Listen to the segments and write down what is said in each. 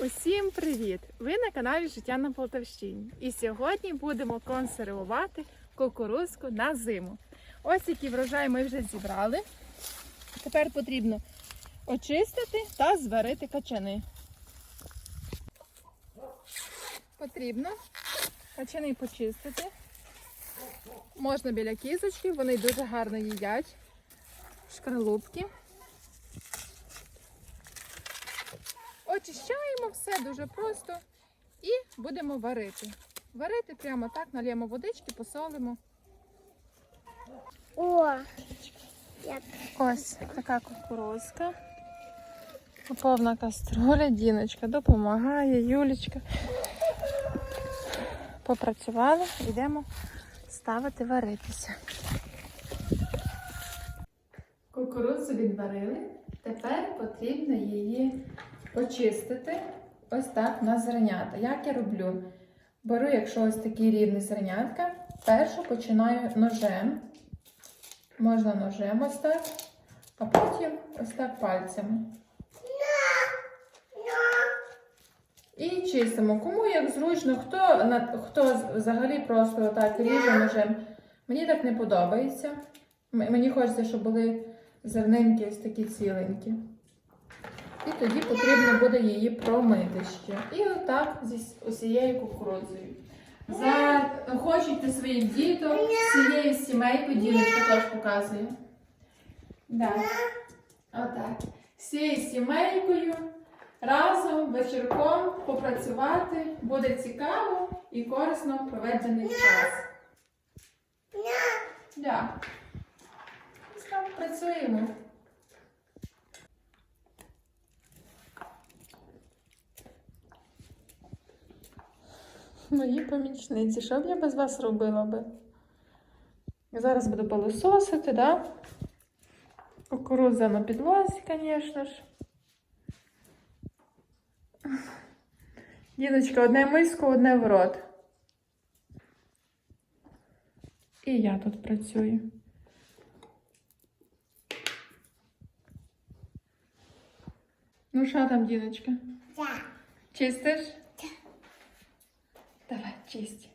Усім привіт! Ви на каналі Життя на Полтавщині. І сьогодні будемо консервувати кукурузку на зиму. Ось який врожай ми вже зібрали. Тепер потрібно очистити та зварити качани. Потрібно качани почистити. Можна біля кізочки, вони дуже гарно їдять. Шкарлупки. Очищаємо все дуже просто і будемо варити. Варити прямо так, нальємо водички, посолимо. О, як Ось така кукурузка. Повна каструля, Діночка допомагає, Юлічка. Попрацювали, йдемо ставити варитися. Кукурудзу відварили. Тепер потрібно її почистити ось так на зернята. Як я роблю? Беру, якщо ось такі рівні зернятка, першу починаю ножем. Можна ножем ось так, а потім ось так пальцями. І чистимо. Кому як зручно, хто, хто взагалі просто отак ріже ножем. Мені так не подобається. Мені хочеться, щоб були зернинки ось такі ціленькі. І тоді потрібно буде її промити ще. І отак зі усією кукурудзою. Захочете своїх діток, всією сімейкою, ділочка теж показує. Да. Отак. Всією сімейкою разом вечірком попрацювати буде цікаво і корисно проведений час. Да. Працюємо. Мої помічниці, що б я без вас робила би? Зараз буду пилососити, да? Кукурудза на підлозі, звісно ж. Діночка, одне миску, одне в рот. І я тут працюю. Ну, що там, Діночка? ця. Чистиш? Чисть.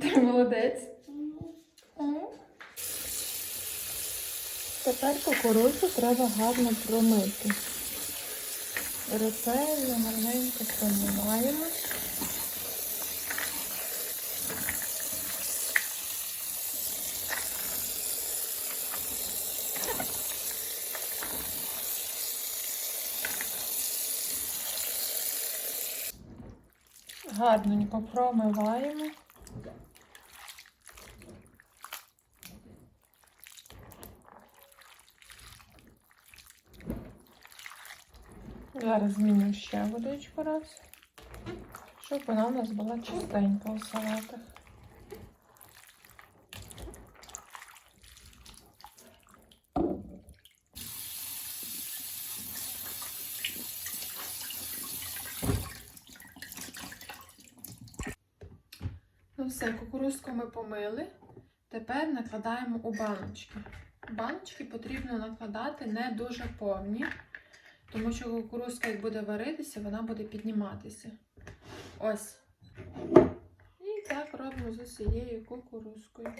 Ти молодець. Тепер кукурудзу треба гарно промити. Рецею маленько промиваємо. Гарненько промиваємо. Зараз зміню ще водичку раз, щоб вона у нас була чистенька у салатах. Ну все, кукурузку ми помили. Тепер накладаємо у баночки. Баночки потрібно накладати не дуже повні, тому що кукурузка, як буде варитися, вона буде підніматися. Ось. І так робимо з усією кукурузкою.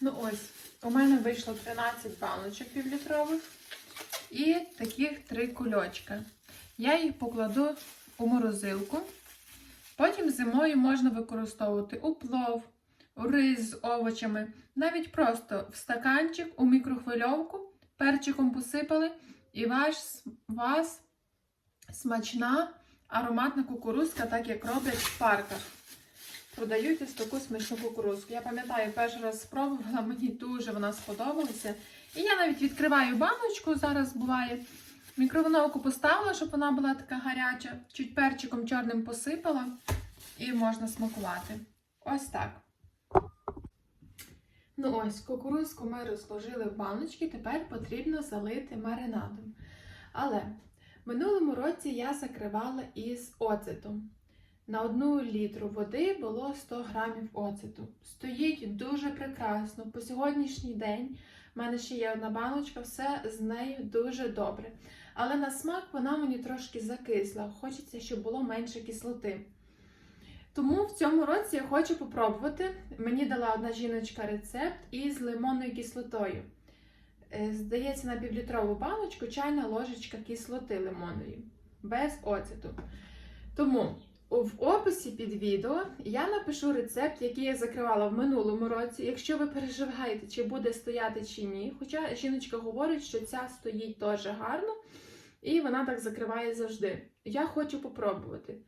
Ну ось, у мене вийшло 13 баночок півлітрових і таких три кульочка. Я їх покладу у морозилку. Потім зимою можна використовувати у плов, рис з овочами, навіть просто в стаканчик у мікрохвильовку, перчиком посипали, і ваш, вас смачна ароматна кукурузка, так як роблять в парках. Продають ось таку смачну кукурузку. Я пам'ятаю, перший раз спробувала, мені дуже вона сподобалася. І я навіть відкриваю баночку, зараз буває. В Мікроволновку поставила, щоб вона була така гаряча, чуть перчиком чорним посипала і можна смакувати. Ось так. Ну ось, кукурузку ми розложили в баночки, тепер потрібно залити маринадом. Але в минулому році я закривала із оцетом. На одну літру води було 100 грамів оцету. Стоїть дуже прекрасно. По сьогоднішній день У мене ще є одна баночка, все з нею дуже добре. Але на смак вона мені трошки закисла. Хочеться, щоб було менше кислоти. Тому в цьому році я хочу попробувати. Мені дала одна жіночка рецепт із лимонною кислотою. Е, Здається, на півлітрову баночку чайна ложечка кислоти лимонної, без оцету. Тому в описі під відео я напишу рецепт, який я закривала в минулому році. Якщо ви переживаєте, чи буде стояти чи ні. Хоча жіночка говорить, що ця стоїть теж гарно, і вона так закриває завжди. Я хочу попробувати.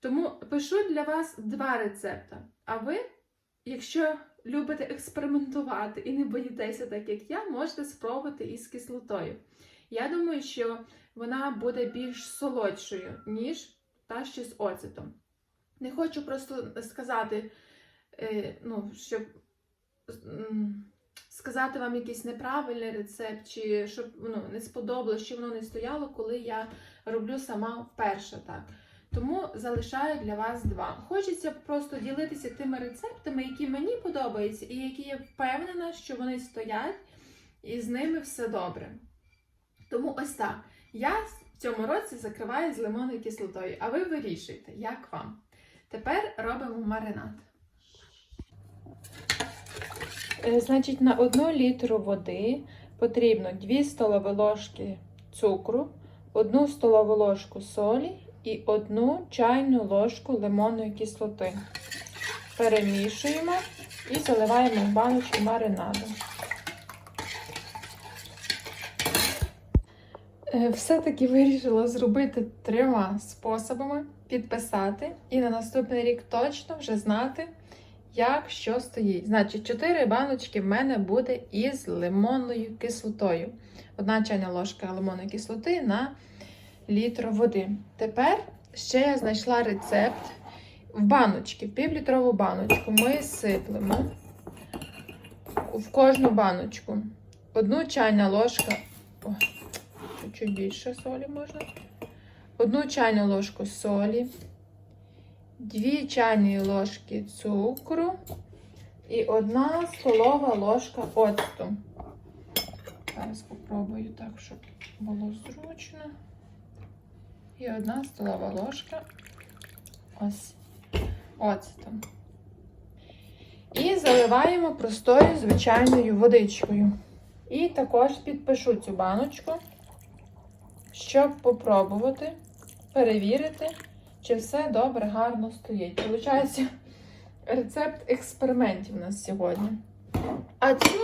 Тому пишу для вас два рецепти. А ви, якщо любите експериментувати і не боїтеся, так як я, можете спробувати із кислотою. Я думаю, що вона буде більш солодшою, ніж та що з оцетом. Не хочу просто сказати, е, ну, щоб сказати вам якийсь неправильний рецепт, чи щоб ну, не сподобалось, що воно не стояло, коли я роблю сама вперше так. Тому залишаю для вас два. Хочеться просто ділитися тими рецептами, які мені подобаються, і які я впевнена, що вони стоять, і з ними все добре. Тому ось так. Я в цьому році закриваю з лимонною кислотою, а ви вирішуйте, як вам. Тепер робимо маринад. Е, Значить, на 1 літру води потрібно 2 столові ложки цукру, 1 столову ложку солі і 1 чайну ложку лимонної кислоти. Перемішуємо і заливаємо в баночку маринаду. Е, Все-таки вирішила зробити трьома способами: підписати і на наступний рік точно вже знати, як що стоїть. Значить, 4 баночки в мене буде із лимонною кислотою. Одна чайна ложка лимонної кислоти на літр води. Тепер ще я знайшла рецепт в баночки, в півлітрову баночку. Ми сиплемо в кожну баночку одну чайна ложка. Чуть більше солі можна. Одну чайну ложку солі, дві чайні ложки цукру і одна столова ложка оцту. Зараз спробую так, щоб було зручно. І одна столова ложка ось оцту. І заливаємо простою звичайною водичкою. І також підпишу цю баночку, щоб попробувати перевірити, чи все добре, гарно стоїть. Получається рецепт експериментів у нас сьогодні. А цю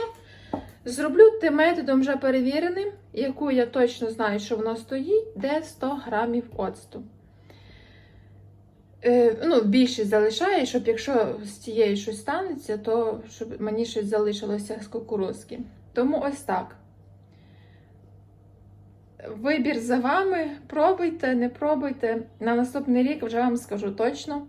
зроблю тим методом вже перевіреним, яку я точно знаю, що воно стоїть, де 100 грамів оцту. Е, ну, більшість залишаю, щоб якщо з цією щось станеться, то щоб мені щось залишилося з кукурузки. Тому ось так. Вибір за вами. Пробуйте, не пробуйте. На наступний рік вже вам скажу точно,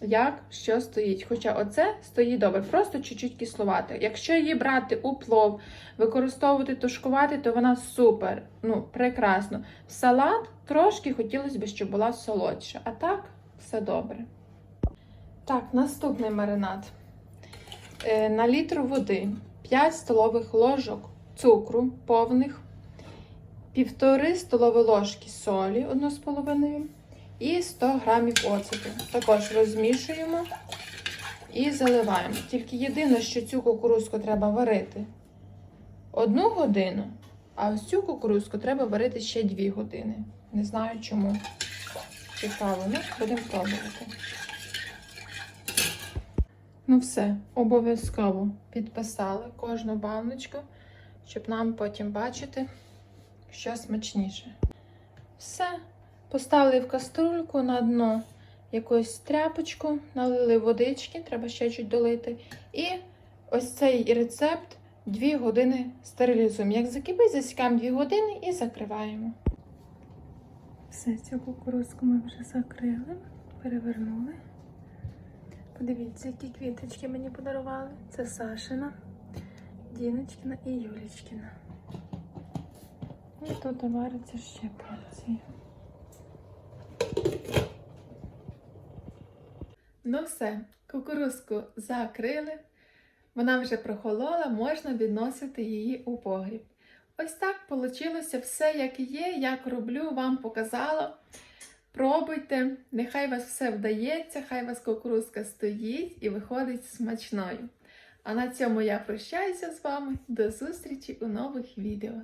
як що стоїть. Хоча оце стоїть добре, просто чуть-чуть кислувати. Якщо її брати у плов, використовувати, тушкувати, то вона супер, ну, прекрасно. В салат трошки хотілося б, щоб була солодша. А так, все добре. Так, наступний маринад. Е, на літр води 5 столових ложок цукру повних, півтори столові ложки солі 1,5 і 100 грамів оцету. Також розмішуємо і заливаємо. Тільки єдине, що цю кукурузку треба варити одну годину, а ось цю кукурузку треба варити ще 2 години. Не знаю чому. Цікаво, ну, будемо пробувати. Ну все, обов'язково підписали кожну баночку, щоб нам потім бачити, що смачніше. Все. Поставили в каструльку на дно якусь тряпочку, налили водички, треба ще чуть долити. І ось цей рецепт 2 години стерилізуємо. Як закипить, засікаємо 2 години і закриваємо. Все, цю кукурузку ми вже закрили, перевернули. Подивіться, які квіточки мені подарували. Це Сашина, Діночкина і Юлічкина. І тут вариться ще порції. Ну все, кукурузку закрили, Вона вже прохолола, можна відносити її у погріб. Ось так вийшло все, як є, як роблю, вам показала. Пробуйте, нехай вас все вдається, хай вас кукурузка стоїть і виходить смачною. А на цьому я прощаюся з вами. До зустрічі у нових відео.